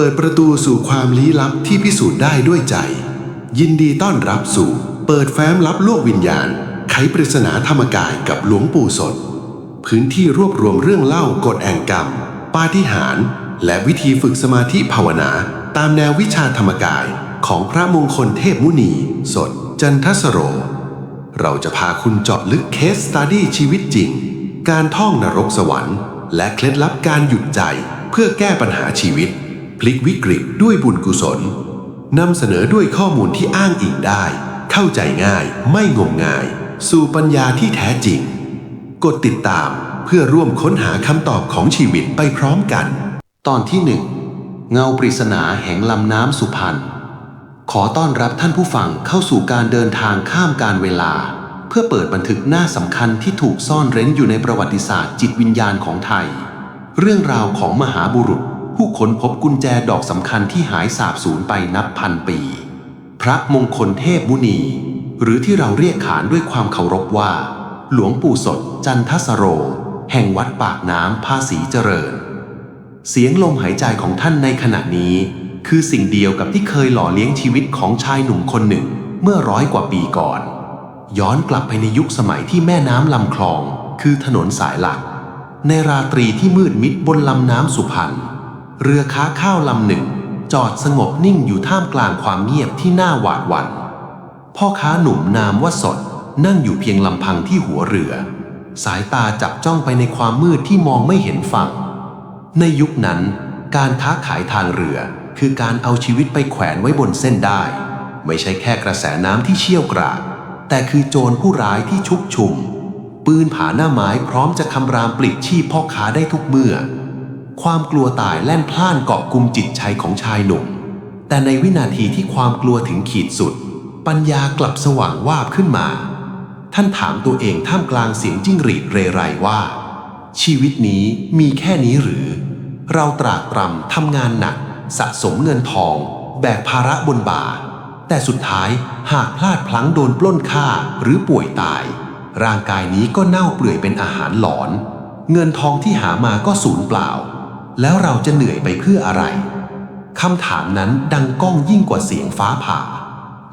เปิดประตูสู่ความลี้ลับที่พิสูจน์ได้ด้วยใจ ยินดีต้อนรับสู่ เปิดแฟ้มลับโลกวิญญาณ ไขปริศนาธรรมกายกับหลวงปู่สด พื้นที่รวบรวมเรื่องเล่ากฎแห่งกรรม ปาฏิหาริย์และวิธีฝึกสมาธิภาวนา ตามแนววิชาธรรมกายของพระมงคลเทพมุนี สด จันทสโร เราจะพาคุณเจาะลึกเคสสตาดี้ชีวิตจริง การท่องนรกสวรรค์ และเคล็ดลับการหยุดใจเพื่อแก้ปัญหาชีวิต พลิกวิกฤตด้วยบุญกุศลนำเสนอด้วยข้อมูลที่อ้างอิงได้ เข้าใจง่าย ไม่งมงาย สู่ปัญญาที่แท้จริง กดติดตามเพื่อร่วมค้นหาคำตอบของชีวิตไปพร้อมกัน ตอนที่หนึ่งเงาปริศนาแห่งลำน้ำสุพรรณขอต้อนรับท่านผู้ฟังเข้าสู่การเดินทางข้ามการเวลา เพื่อเปิดบันทึกหน้าสำคัญที่ถูกซ่อนเร้นอยู่ในประวัติศาสตร์จิตวิญญาณของไทย เรื่องราวของมหาบุรุษ ผู้ค้นพบกุญแจดอกสำคัญที่หายสาบสูญไปนับพันปี พระมงคลเทพมุนี หรือที่เราเรียกขานด้วยความเคารพว่า หลวงปู่สดจันทสโร แห่งวัดปากน้ำภาษีเจริญ เสียงลมหายใจของท่านในขณะนี้ คือสิ่งเดียวกับที่เคยหล่อเลี้ยงชีวิตของชายหนุ่มคนหนึ่งเมื่อร้อยกว่าปีก่อน ย้อนกลับไปในยุคสมัยที่แม่น้ำลำคลอง คือถนนสายหลัก ในราตรีที่มืดมิดบนลำน้ำสุพรรณ เรือค้าข้าวลำหนึ่ง จอดสงบนิ่งอยู่ท่ามกลางความเงียบที่น่าหวาดหวั่นพ่อค้าหนุ่มนามว่าสดนั่งอยู่เพียงลำพังที่หัวเรือ สายตาจับจ้องไปในความมืดที่มองไม่เห็นฝั่ง ในยุคนั้น การค้าขายทางเรือ คือการเอาชีวิตไปแขวนไว้บนเส้นได้ ไม่ใช่แค่กระแสน้ำที่เชี่ยวกรากแต่คือโจรผู้ร้ายที่ชุกชุม ปืนผาหน้าไม้พร้อมจะคำรามปลิดชีพพ่อค้าได้ทุกเมื่อ ความกลัวตายแล่นพล่านเกาะกลุ่มจิตใจของชายหนุ่ม แต่ในวินาทีที่ความกลัวถึงขีดสุด ปัญญากลับสว่างวาบขึ้นมา ท่านถามตัวเองท่ามกลางเสียงจิ้งหรีดเรไรว่า ชีวิตนี้มีแค่นี้หรือ เราตรากตรำทำงานหนัก สะสมเงินทอง แบกภาระบนบ่า แต่สุดท้ายหากพลาดพลั้งโดนปล้นฆ่าหรือป่วยตาย ร่างกายนี้ก็เน่าเปื่อยเป็นอาหารหลอน เงินทองที่หามาก็สูญเปล่า แล้วเราจะเหนื่อยไปเพื่ออะไรคำถามนั้นดังก้องยิ่งกว่าเสียงฟ้าผ่า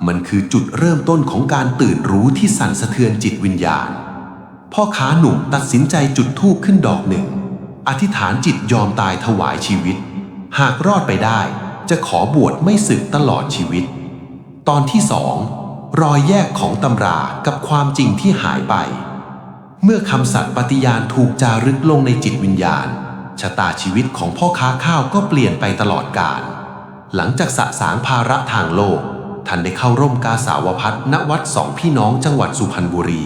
มันคือจุดเริ่มต้นของการตื่นรู้ที่สั่นสะเทือนจิตวิญญาณ พ่อค้าหนุ่มตัดสินใจจุดธูปขึ้นดอกหนึ่ง อธิษฐานจิตยอมตายถวายชีวิต หากรอดไปได้จะขอบวชไม่สึกตลอดชีวิต ตอนที่สองรอยแยกของตำรากับความจริงที่หายไป เมื่อคำสัตย์ปฏิญาณถูกจารึกลงในจิตวิญญาณ ชะตาชีวิตของพ่อค้าข้าวก็เปลี่ยนไปตลอดกาลหลังจากสะสางภาระทางโลก ท่านได้เข้าร่มกาสาวพัฒณวัดสองพี่น้องจังหวัดสุพรรณบุรี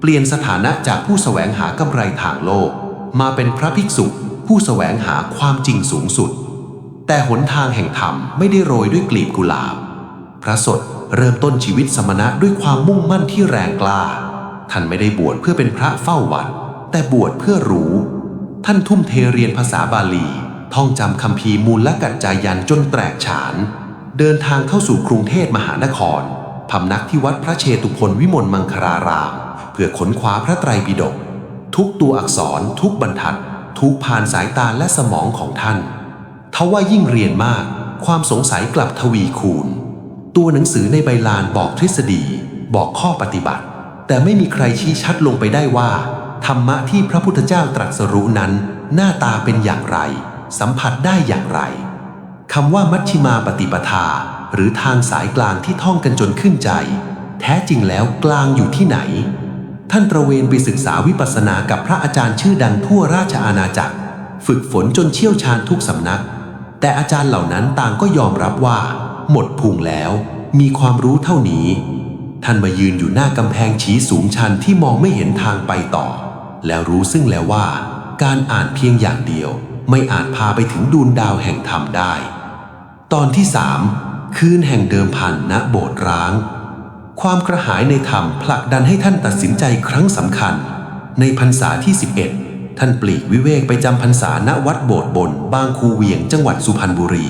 เปลี่ยนสถานะจากผู้แสวงหากำไรทางโลก มาเป็นพระภิกษุผู้แสวงหาความจริงสูงสุด แต่หนทางแห่งธรรมไม่ได้โรยด้วยกลีบกุหลาบ พระสดเริ่มต้นชีวิตสมณะด้วยความมุ่งมั่นที่แรงกล้า ท่านไม่ได้บวชเพื่อเป็นพระเฝ้าวัด แต่บวชเพื่อรู้ ท่านทุ่มเทเรียนภาษาบาลี ท่องจำคำพีมูลและกัจจายันจนแตกฉาน เดินทางเข้าสู่กรุงเทพมหานครพำนักที่วัดพระเชตุพนวิมลมังคลาราม เพื่อค้นคว้าพระไตรปิฎกทุกตัวอักษรทุกบรรทัด ทุกผ่านสายตาและสมองของท่านทว่ายิ่งเรียนมาก ความสงสัยกลับทวีคูณ ตัวหนังสือในใบลานบอกทฤษฎี บอกข้อปฏิบัติ แต่ไม่มีใครชี้ชัดลงไปได้ว่า ธรรมะที่พระพุทธเจ้าตรัสรู้นั้น หน้าตาเป็นอย่างไร สัมผัสได้อย่างไรคำว่ามัชชิมาปฏิปทา หรือทางสายกลางที่ท่องกันจนขึ้นใจ แท้จริงแล้วกลางอยู่ที่ไหน ท่านตระเวนไปศึกษาวิปัสสนากับพระอาจารย์ชื่อดังทั่วราชอาณาจักร ฝึกฝนจนเชี่ยวชาญทุกสำนัก แต่อาจารย์เหล่านั้นต่างก็ยอมรับว่า หมดพุงแล้ว มีความรู้เท่านี้ ท่านมายืนอยู่หน้ากำแพงชี้สูงชันที่มองไม่เห็นทางไปต่อ แล้วรู้ซึ่งแล้วว่า การอ่านเพียงอย่างเดียว ไม่อาจพาไปถึงดวงดาวแห่งธรรมได้ ตอนที่สามคืนแห่งเดิมพันณโบสถ์ร้าง ความกระหายในธรรมผลักดันให้ท่านตัดสินใจครั้งสำคัญ ในพรรษาที่ 11 ท่านปลีกวิเวกไปจำพรรษาณวัดโบสถ์บน บางคูเวียงจังหวัดสุพรรณบุรี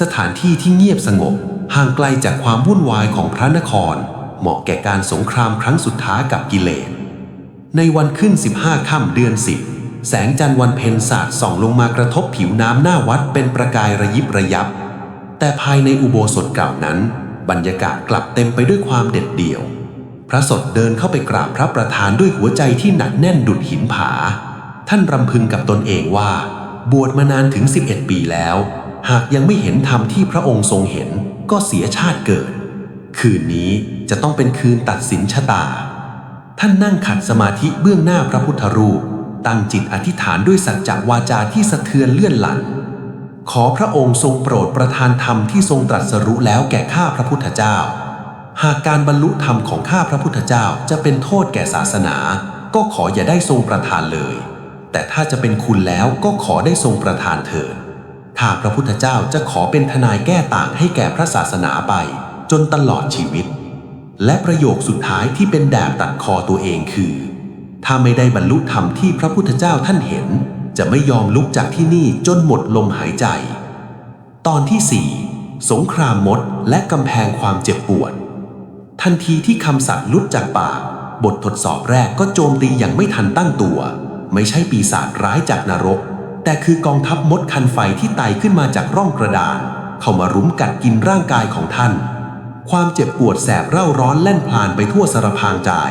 สถานที่ที่เงียบสงบ ห่างไกลจากความวุ่นวายของพระนคร เหมาะแก่การสงครามครั้งสุดท้ายกับกิเลส ในวันขึ้น 15 ค่ำเดือน 10 แสงจันทร์วันเพ็ญสาดส่องลงมากระทบผิวน้ำหน้าวัดเป็นประกายระยิบระยับ แต่ภายในอุโบสถเก่านั้น บรรยากาศกลับเต็มไปด้วยความเด็ดเดี่ยว พระสดเดินเข้าไปกราบพระประธานด้วยหัวใจที่หนักแน่นดุดหินผา ท่านรำพึงกับตนเองว่า บวชมานานถึง 11 ปีแล้ว หากยังไม่เห็นธรรมที่พระองค์ทรงเห็นก็เสียชาติเกิด คืนนี้จะต้องเป็นคืนตัดสินชะตา ท่านนั่งขัดสมาธิเบื้องหน้าพระพุทธรูป ตั้งจิตอธิษฐานด้วยสัจจวาจาที่สะเทือนเลื่อนหลัน ขอพระองค์ทรงโปรดประทานธรรมที่ทรงตรัสรู้แล้วแก่ข้าพระพุทธเจ้า หากการบรรลุธรรมของข้าพระพุทธเจ้าจะเป็นโทษแก่ศาสนา ก็ขออย่าได้ทรงประทานเลย แต่ถ้าจะเป็นคุณแล้วก็ขอได้ทรงประทานเถิดข้าพระพุทธเจ้าจะขอเป็นทนายแก้ต่างให้แก่พระศาสนาไป จนตลอดชีวิต และประโยคสุดท้ายที่เป็นดาบตัดคอตัวเองคือ ถ้าไม่ได้บรรลุธรรมที่พระพุทธเจ้าท่านเห็น จะไม่ยอมลุกจากที่นี่จนหมดลมหายใจ ตอนที่สี่สงครามมดและกำแพงความเจ็บปวด ทันทีที่คำสัตว์ลุดจากปากบททดสอบแรกก็โจมตีอย่างไม่ทันตั้งตัว ไม่ใช่ปีศาจร้ายจากนรก แต่คือกองทัพมดคันไฟที่ไต่ขึ้นมาจากร่องกระดาน เข้ามารุมกัดกินร่างกายของท่าน ความเจ็บปวดแสบเร่าร้อนแล่นพลานไปทั่วสารพางจาย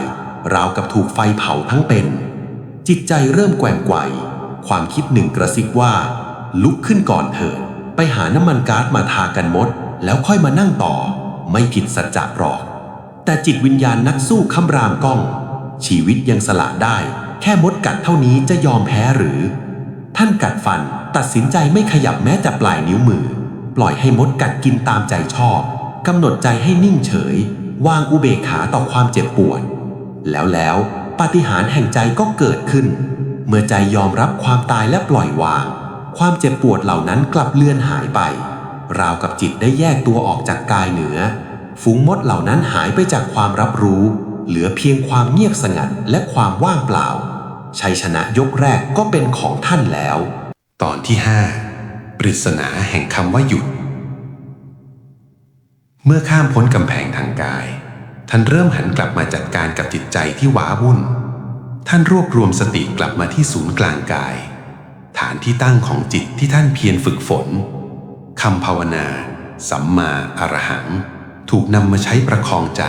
ราวกับถูกไฟเผาทั้งเป็น จิตใจเริ่มแกว่งไกวความคิดหนึ่งกระซิบว่า ลุกขึ้นก่อนเถิดไปหาน้ำมันก๊าซมาทากันมด แล้วค่อยมานั่งต่อ ไม่ผิดสัจจะหรอก แต่จิตวิญญาณนักสู้คำรามก้อง ชีวิตยังสละได้ แค่มดกัดเท่านี้จะยอมแพ้หรือ ท่านกัดฟันตัดสินใจไม่ขยับแม้แต่ปลายนิ้วมือ ปล่อยให้มดกัดกินตามใจชอบ กำหนดใจให้นิ่งเฉย วางอุเบกขาต่อความเจ็บปวด แล้วแล้วปาฏิหาริย์แห่งใจก็เกิดขึ้น เมื่อใจยอมรับความตายและปล่อยวาง ความเจ็บปวดเหล่านั้นกลับเลือนหายไป ราวกับจิตได้แยกตัวออกจากกายเหนือ ฝูงมดเหล่านั้นหายไปจากความรับรู้ เหลือเพียงความเงียบสงัดและความว่างเปล่า ชัยชนะยกแรกก็เป็นของท่านแล้ว ตอนที่ 5 ปริศนาแห่งคำว่าหยุด เมื่อข้ามพ้นกำแพงทางกาย ท่านเริ่มหันกลับมาจัดการกับจิตใจที่หวาวุ่น ท่านรวบรวมสติกลับมาที่ศูนย์กลางกาย ฐานที่ตั้งของจิตที่ท่านเพียรฝึกฝนคำภาวนา สัมมาอรหัง ถูกนำมาใช้ประคองใจ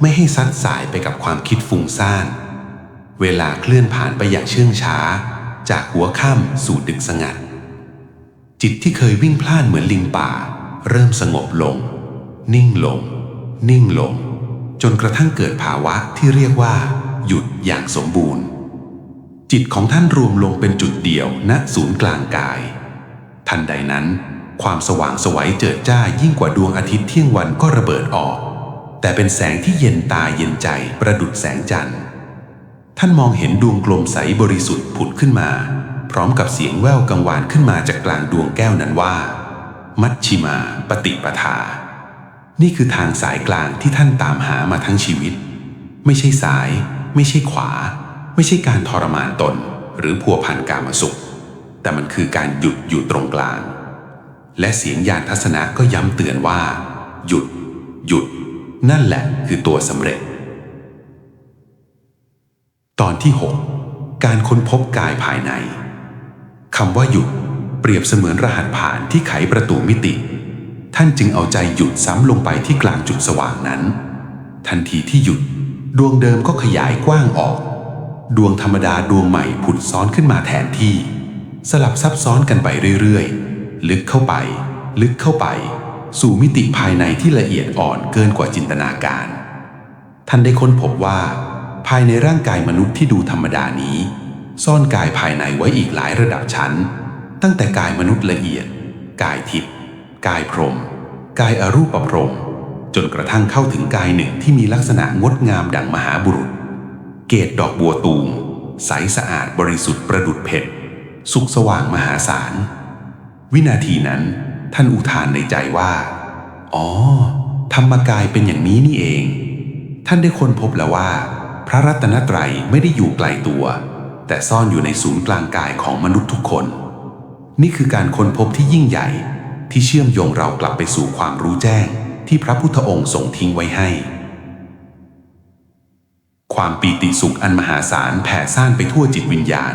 ไม่ให้ซัดสายไปกับความคิดฟุ้งซ่าน เวลาเคลื่อนผ่านไปอย่างเชื่องช้า จากหัวค่ำสู่ดึกสงัด จิตที่เคยวิ่งพล่านเหมือนลิงป่า เริ่มสงบลง นิ่งลง นิ่งลง จนกระทั่งเกิดภาวะที่เรียกว่า หยุดอย่างสมบูรณ์ จิตของท่านรวมลงเป็นจุดเดียวณศูนย์กลางกาย ทันใดนั้น ความสว่างสวัยเจิดจ้ายิ่งกว่าดวงอาทิตย์เที่ยงวันก็ระเบิดออก แต่เป็นแสงที่เย็นตาเย็นใจประดุดแสงจันทร์ ท่านมองเห็นดวงกลมใสบริสุทธิ์ผุดขึ้นมา พร้อมกับเสียงแว่วกังวานขึ้นมาจากกลางดวงแก้วนั้นว่า มัชชิมาปฏิปทา นี่คือทางสายกลางที่ท่านตามหามาทั้งชีวิต ไม่ใช่สาย ไม่ใช่ขวา ไม่ใช่การทรมานตน หรือพัวพันกามสุข แต่มันคือการหยุดอยู่ตรงกลาง และเสียงยานทัศนะก็ย้ำเตือนว่า หยุด หยุด นั่นแหละคือตัวสำเร็จ ตอนที่ 6 การค้นพบกายภายในคำว่าหยุดเปรียบเสมือนรหัสผ่านที่ไขประตูมิติ ท่านจึงเอาใจหยุดซ้ำลงไปที่กลางจุดสว่างนั้น ทันทีที่หยุด ดวงเดิมก็ขยายกว้างออก ดวงธรรมดาดวงใหม่ผุดซ้อนขึ้นมาแทนที่ สลับซับซ้อนกันไปเรื่อยๆ ลึกเข้าไป ลึกเข้าไป สู่มิติภายในที่ละเอียดอ่อนเกินกว่าจินตนาการ ท่านได้ค้นพบว่า ภายในร่างกายมนุษย์ที่ดูธรรมดานี้ ซ่อนกายภายในไว้อีกหลายระดับชั้น ตั้งแต่กายมนุษย์ละเอียด กายทิพย์ กายพรหมกายอรูปพรหมจนกระทั่งเข้าถึงกายหนึ่งที่มีลักษณะงดงามดังมหาบุรุษ เกตดอกบัวตูม ใสสะอาดบริสุทธิ์ประดุดเพชรสุขสว่างมหาศาล วินาทีนั้นท่านอุทานในใจว่า อ๋อ ธรรมกายเป็นอย่างนี้นี่เอง ท่านได้ค้นพบแล้วว่า พระรัตนตรัยไม่ได้อยู่ไกลตัว แต่ซ่อนอยู่ในศูนย์กลางกายของมนุษย์ทุกคน นี่คือการค้นพบที่ยิ่งใหญ่ ที่เชื่อมโยงเรากลับไปสู่ความรู้แจ้งที่พระพุทธองค์ทรงทิ้งไว้ให้ ความปีติสุขอันมหาศาลแผ่ซ่านไปทั่วจิตวิญญาณ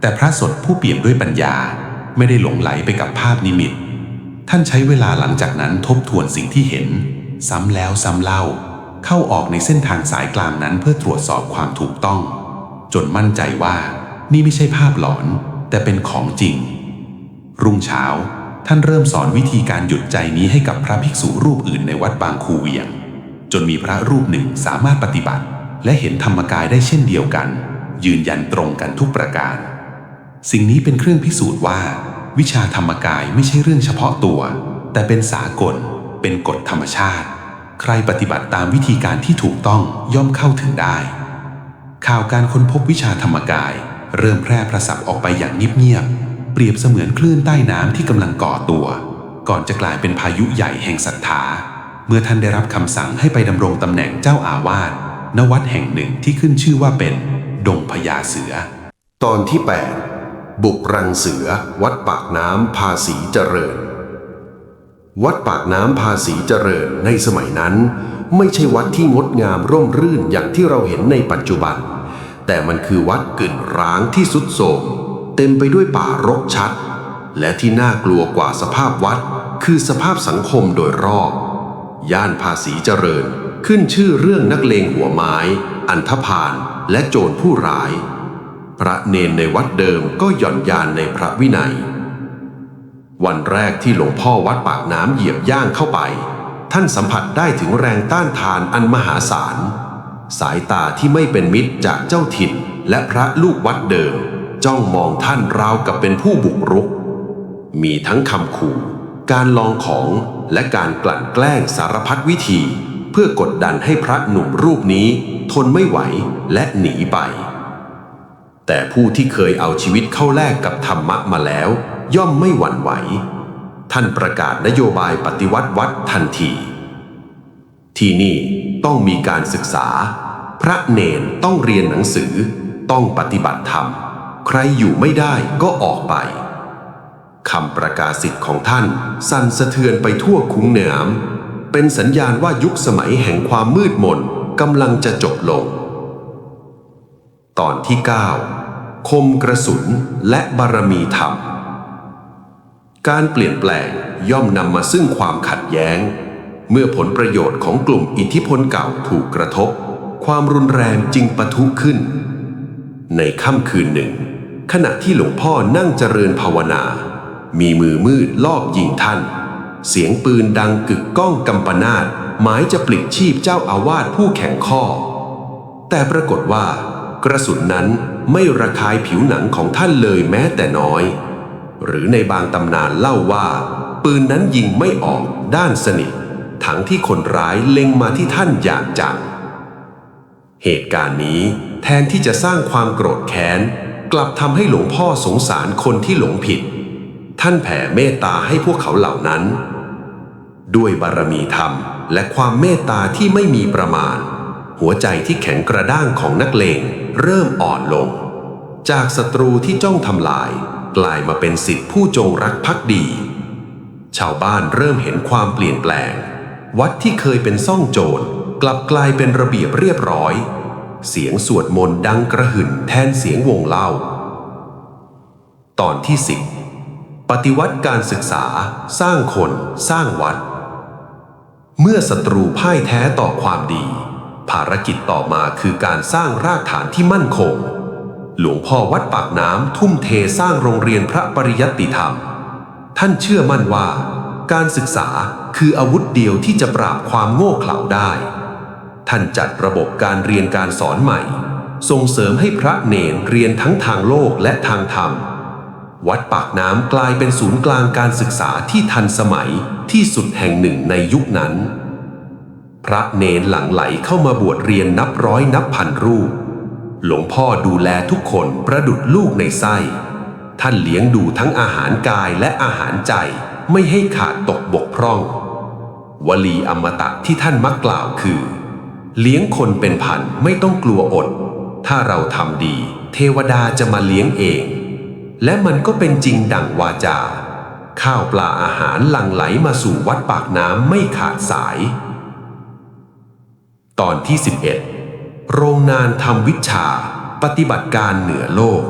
แต่พระสดผู้เปี่ยมด้วยปัญญาไม่ได้หลงไหลไปกับภาพนิมิต ท่านใช้เวลาหลังจากนั้นทบทวนสิ่งที่เห็น ซ้ำแล้วซ้ำเล่า เข้าออกในเส้นทางสายกลางนั้นเพื่อตรวจสอบความถูกต้อง จนมั่นใจว่านี่ไม่ใช่ภาพหลอน แต่เป็นของจริง รุ่งเช้า ท่านเริ่มสอนวิธีการหยุดใจนี้ให้กับพระภิกษุรูปอื่นในวัดบางคูเวียง จนมีพระรูปหนึ่งสามารถปฏิบัติ และเห็นธรรมกายได้เช่นเดียวกัน ยืนยันตรงกันทุกประการ สิ่งนี้เป็นเครื่องพิสูจน์ว่า วิชาธรรมกายไม่ใช่เรื่องเฉพาะตัว แต่เป็นสากล เป็นกฎธรรมชาติ ใครปฏิบัติตามวิธีการที่ถูกต้องย่อมเข้าถึงได้ ข่าวการค้นพบวิชาธรรมกาย เริ่มแพร่ประสับออกไปอย่างเงียบๆ เปรียบเสมือนคลื่นใต้น้ำที่กำลังก่อตัว ก่อนจะกลายเป็นพายุใหญ่แห่งศรัทธา เมื่อท่านได้รับคำสั่งให้ไปดำรงตำแหน่งเจ้าอาวาสณวัดแห่งหนึ่งที่ขึ้นชื่อว่าเป็น ดงพญาเสือ ตอนที่ 8 บุกรังเสือ วัดปากน้ำภาษีเจริญ วัดปากน้ำภาษีเจริญในสมัยนั้น ไม่ใช่วัดที่งดงามร่มรื่นอย่างที่เราเห็นในปัจจุบัน แต่มันคือวัดกึ่นร้างที่สุดโทรม เต็มไปด้วยป่ารกชัด และที่น่ากลัวกว่าสภาพวัด คือสภาพสังคมโดยรอบ ย่านภาษีเจริญขึ้นชื่อเรื่องนักเลงหัวไม้ อันธพาลและโจรผู้ร้าย พระเนนในวัดเดิมก็หย่อนยานในพระวินัย วันแรกที่หลวงพ่อวัดปากน้ำเหยียบย่างเข้าไป ท่านสัมผัสได้ถึงแรงต้านทานอันมหาศาล สายตาที่ไม่เป็นมิตรจากเจ้าถิ่นและพระลูกวัดเดิม จ้องมองท่านราวกับเป็นผู้บุกรุก มีทั้งคำขู่ การลองของและการกลั่นแกล้งสารพัดวิธี เพื่อกดดันให้พระหนุ่มรูปนี้ทนไม่ไหวและหนีไป แต่ผู้ที่เคยเอาชีวิตเข้าแลกกับธรรมะมาแล้ว ย่อมไม่หวั่นไหว ท่านประกาศนโยบายปฏิวัติวัดทันที ที่นี่ต้องมีการศึกษา พระเนนต้องเรียนหนังสือ ต้องปฏิบัติธรรม ใครอยู่ไม่ได้ก็ออกไปคำประกาศสิทธิ์ของท่าน สั่นสะเทือนไปทั่วคุ้งเหนือมเป็นสัญญาณว่ายุคสมัยแห่งความมืดมนกำลังจะจบลง ตอนที่ 9 คมกระสุนและบารมีธรรม การเปลี่ยนแปลงย่อมนำมาซึ่งความขัดแย้ง เมื่อผลประโยชน์ของกลุ่มอิทธิพลเก่าถูกกระทบ ความรุนแรงจึงปะทุขึ้น ในค่ำคืนหนึ่ง ขณะที่หลวงพ่อนั่งเจริญภาวนา มีมือมืดลอบยิงท่าน เสียงปืนดังกึกก้องกำปนาตหมายจะปลิดชีพเจ้าอาวาสผู้แข็งข้อ แต่ปรากฏว่า กระสุนนั้นไม่ระคายผิวหนังของท่านเลยแม้แต่น้อย หรือในบางตำนานเล่าว่า ปืนนั้นยิงไม่ออกด้านสนิท ทั้งที่คนร้ายเล็งมาที่ท่านอย่างจังเหตุการณ์นี้แทนที่จะสร้างความโกรธแค้น กลับทำให้หลวงพ่อสงสารคนที่หลงผิด ท่านแผ่เมตตาให้พวกเขาเหล่านั้น ด้วยบารมีธรรมและความเมตตาที่ไม่มีประมาณ หัวใจที่แข็งกระด้างของนักเลงเริ่มอ่อนลง จากศัตรูที่จ้องทำลาย กลายมาเป็นสิทธิผู้จงรักภักดี ชาวบ้านเริ่มเห็นความเปลี่ยนแปลง วัดที่เคยเป็นซ่องโจรกลับกลายเป็นระเบียบเรียบร้อย เสียงสวดมนต์ดังกระหึ่มแทนเสียงวงเล่า ตอนที่สิบปฏิวัติการศึกษาสร้างคนสร้างวัด เมื่อศัตรูพ่ายแท้ต่อความดี ภารกิจต่อมาคือการสร้างรากฐานที่มั่นคง หลวงพ่อวัดปากน้ำทุ่มเทสร้างโรงเรียนพระปริยัติธรรม ท่านเชื่อมั่นว่า การศึกษาคืออาวุธเดียวที่จะปราบความโง่เขลาได้ ท่านจัดระบบการเรียนการสอนใหม่ ส่งเสริมให้พระเนรเรียนทั้งทางโลกและทางธรรม วัดปากน้ำกลายเป็นศูนย์กลางการศึกษาที่ทันสมัยที่สุดแห่งหนึ่งในยุคนั้น พระเนรหลั่งไหลเข้ามาบวชเรียนนับร้อยนับพันรูป หลวงพ่อดูแลทุกคนประดุดลูกในไส้ ท่านเลี้ยงดูทั้งอาหารกายและอาหารใจไม่ให้ขาดตกบกพร่อง วลีอมตะที่ท่านมักกล่าวคือ เลี้ยงคนเป็นพันไม่ต้องกลัวอด ถ้าเราทำดี เทวดาจะมาเลี้ยงเอง และมันก็เป็นจริงดังวาจา ข้าวปลาอาหารหลั่งไหลมาสู่วัดปากน้ำไม่ขาดสาย ตอนที่ 11 โรงนานทำวิชา ปฏิบัติการเหนือโลก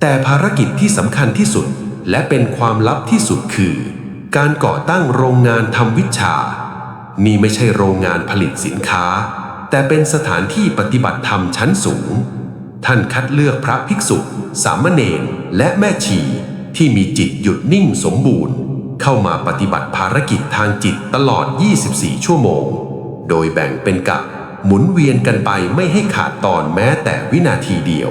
แต่ภารกิจที่สำคัญที่สุดและเป็นความลับที่สุดคือ การก่อตั้งโรงงานทำวิชา นี่ไม่ใช่โรงงานผลิตสินค้า แต่เป็นสถานที่ปฏิบัติธรรมชั้นสูง ท่านคัดเลือกพระภิกษุ สามเณรและแม่ชีที่มีจิตหยุดนิ่งสมบูรณ์ เข้ามาปฏิบัติภารกิจทางจิตตลอด 24 ชั่วโมง โดยแบ่งเป็นกะหมุนเวียนกันไปไม่ให้ขาดตอนแม้แต่วินาทีเดียว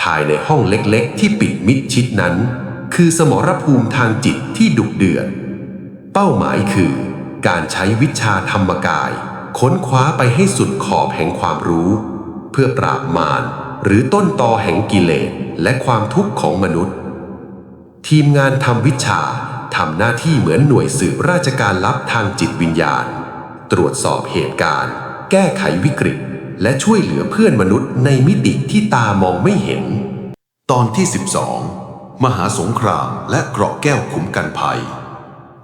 ภายในห้องเล็กๆ ที่ปิดมิดชิดนั้น คือสมรภูมิทางจิตที่ดุเดือด เป้าหมายคือ การใช้วิชาธรรมกาย ค้นคว้าไปให้สุดขอบแห่งความรู้ เพื่อปราบมารหรือต้นตอแห่งกิเลสและความทุกข์ของมนุษย์ ทีมงานทำวิชาทำหน้าที่เหมือนหน่วยสืบราชการลับทางจิตวิญญาณ ตรวจสอบเหตุการณ์ แก้ไขวิกฤต และช่วยเหลือเพื่อนมนุษย์ในมิติที่ตามองไม่เห็น ตอนที่ 12 มหาสงครามและเกราะแก้วขุมกันภัย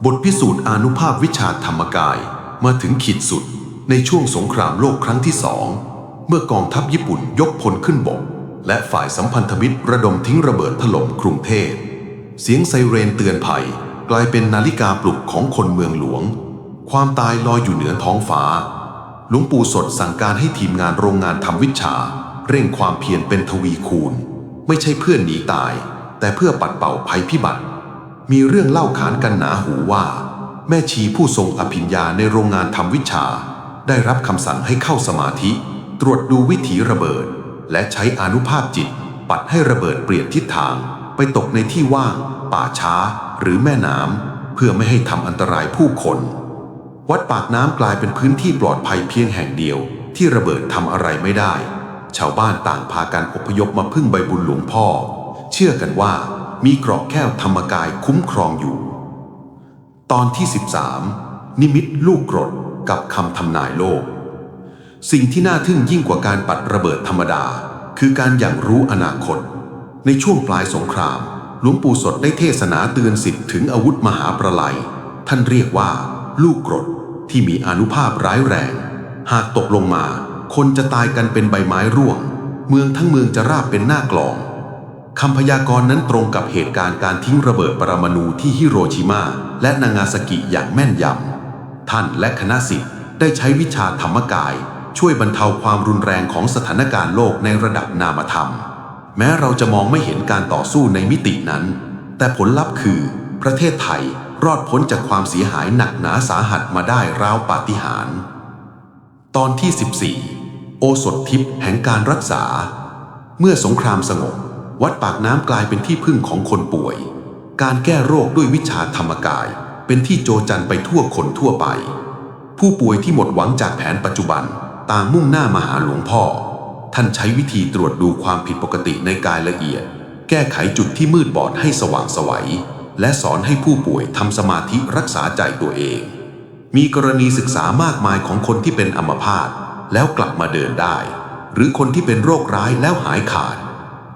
บทพิสูจน์อานุภาพวิชาธรรมกายมาถึงขีดสุดในช่วงสงครามโลกครั้งที่สองเมื่อกองทัพญี่ปุ่นยกพลขึ้นบก และฝ่ายสัมพันธมิตรระดมทิ้งระเบิดถล่มกรุงเทพ เสียงไซเรนเตือนภัยกลายเป็นนาฬิกาปลุกของคนเมืองหลวง ความตายลอยอยู่เหนือท้องฟ้า หลวงปู่สดสั่งการให้ทีมงานโรงงานทำวิชา เร่งความเพียรเป็นทวีคูณ ไม่ใช่เพื่อนหนีตาย แต่เพื่อปัดเป่าภัยพิบัติ มีเรื่องเล่าขานกันหนาหูว่า แม่ชีผู้ทรงอภิญญาในโรงงานทำวิชา ได้รับคำสั่งให้เข้าสมาธิ ตรวจดูวิถีระเบิด และใช้อนุภาพจิต ปัดให้ระเบิดเปลี่ยนทิศทาง ไปตกในที่ว่าง ป่าช้า หรือแม่น้ำเพื่อไม่ให้ทำอันตรายผู้คน วัดปากน้ำกลายเป็นพื้นที่ปลอดภัยเพียงแห่งเดียวที่ระเบิดทำอะไรไม่ได้ ชาวบ้านต่างพากันอพยพมาพึ่งใบบุญหลวงพ่อ เชื่อกันว่า มีเกราะแก้วธรรมกายคุ้มครองอยู่ ตอนที่ 13 นิมิตลูกกรดกับคำทำนายโลก สิ่งที่น่าทึ่งยิ่งกว่าการปัดระเบิดธรรมดา คือการอย่างรู้อนาคต ในช่วงปลายสงคราม หลวงปู่สดได้เทศนาเตือนสิทธิ์ถึงอาวุธมหาประไลท่านเรียกว่า ลูกกรดที่มีอนุภาพร้ายแรง หากตกลงมา คนจะตายกันเป็นใบไม้ร่วง เมืองทั้งเมืองจะราบเป็นหน้ากลอง คำพยากรณ์นั้นตรงกับเหตุการณ์การทิ้งระเบิดปรมาณูที่ฮิโรชิมาและนางาซากิอย่างแม่นยำ ท่านและคณะสิทธิ์ได้ใช้วิชาธรรมกาย ช่วยบรรเทาความรุนแรงของสถานการณ์โลกในระดับนามธรรม แม้เราจะมองไม่เห็นการต่อสู้ในมิตินั้น แต่ผลลัพธ์คือ ประเทศไทยรอดพ้นจากความเสียหายหนักหนาสาหัสมาได้ราวปาฏิหาริย์ตอนที่ 14 โอสถทิพย์แห่งการรักษา เมื่อสงครามสงบ วัดปากน้ำกลายเป็นที่พึ่งของคนป่วย การแก้โรคด้วยวิชาธรรมกาย เป็นที่โจจันไปทั่วคนทั่วไป ผู้ป่วยที่หมดหวังจากแผนปัจจุบันต่างมุ่งหน้ามาหาหลวงพ่อ ท่านใช้วิธีตรวจดูความผิดปกติในกายละเอียด แก้ไขจุดที่มืดบอดให้สว่างไสวัย และสอนให้ผู้ป่วยทำสมาธิรักษาใจตัวเอง มีกรณีศึกษามากมายของคนที่เป็นอัมพาตแล้วกลับมาเดินได้ หรือคนที่เป็นโรคร้ายแล้วหายขาด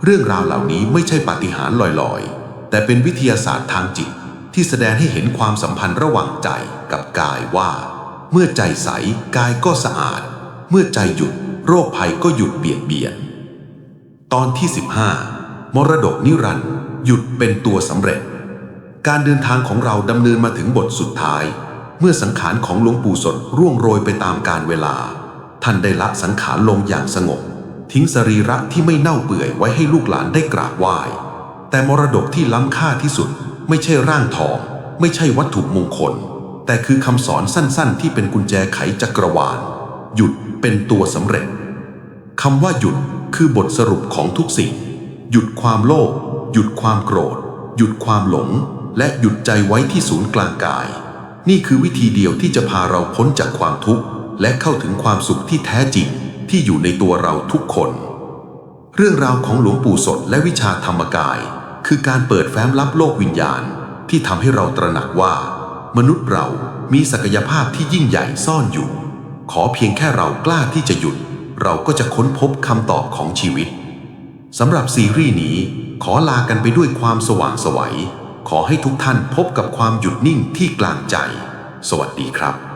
เรื่องราวเหล่านี้ไม่ใช่ปาฏิหาริย์ลอยๆ แต่เป็นวิทยาศาสตร์ทางจิตที่แสดงให้เห็นความสัมพันธ์ระหว่างใจกับกายว่า เมื่อใจใสกายก็สะอาด เมื่อใจหยุดโรคภัยก็หยุดเบียดเบียน ตอนที่ 15 มรดกนิรันด์หยุดเป็นตัวสำเร็จ การเดินทางของเราดำเนินมาถึงบทสุดท้าย เมื่อสังขารของหลวงปู่สดร่วงโรยไปตามกาลเวลา ท่านได้ละสังขารลงอย่างสงบ ทิ้งสรีระที่ไม่เน่าเปื่อยไว้ให้ลูกหลานได้กราบไหว้ แต่มรดกที่ล้ำค่าที่สุด ไม่ใช่ร่างทอง ไม่ใช่วัตถุมงคล แต่คือคำสอนสั้นๆ ที่เป็นกุญแจไขจักรวาล หยุดเป็นตัวสำเร็จคำว่าหยุดคือบทสรุปของทุกสิ่ง หยุดความโลภหยุดความโกรธ หยุดความหลง และหยุดใจไว้ที่ศูนย์กลางกาย นี่คือวิธีเดียวที่จะพาเราพ้นจากความทุกข์ และเข้าถึงความสุขที่แท้จริง ที่อยู่ในตัวเราทุกคน เรื่องราวของหลวงปู่สดและวิชาธรรมกาย คือการเปิดแฟ้มลับโลกวิญญาณ ที่ทำให้เราตระหนักว่า มนุษย์เรามีศักยภาพที่ยิ่งใหญ่ซ่อนอยู่ ขอเพียงแค่เรากล้าที่จะหยุด เราก็จะค้นพบคำตอบของชีวิตสำหรับซีรีส์นี้ขอลากันไปด้วยความสว่างไสวัยขอให้ทุกท่านพบกับความหยุดนิ่งที่กลางใจ สวัสดีครับ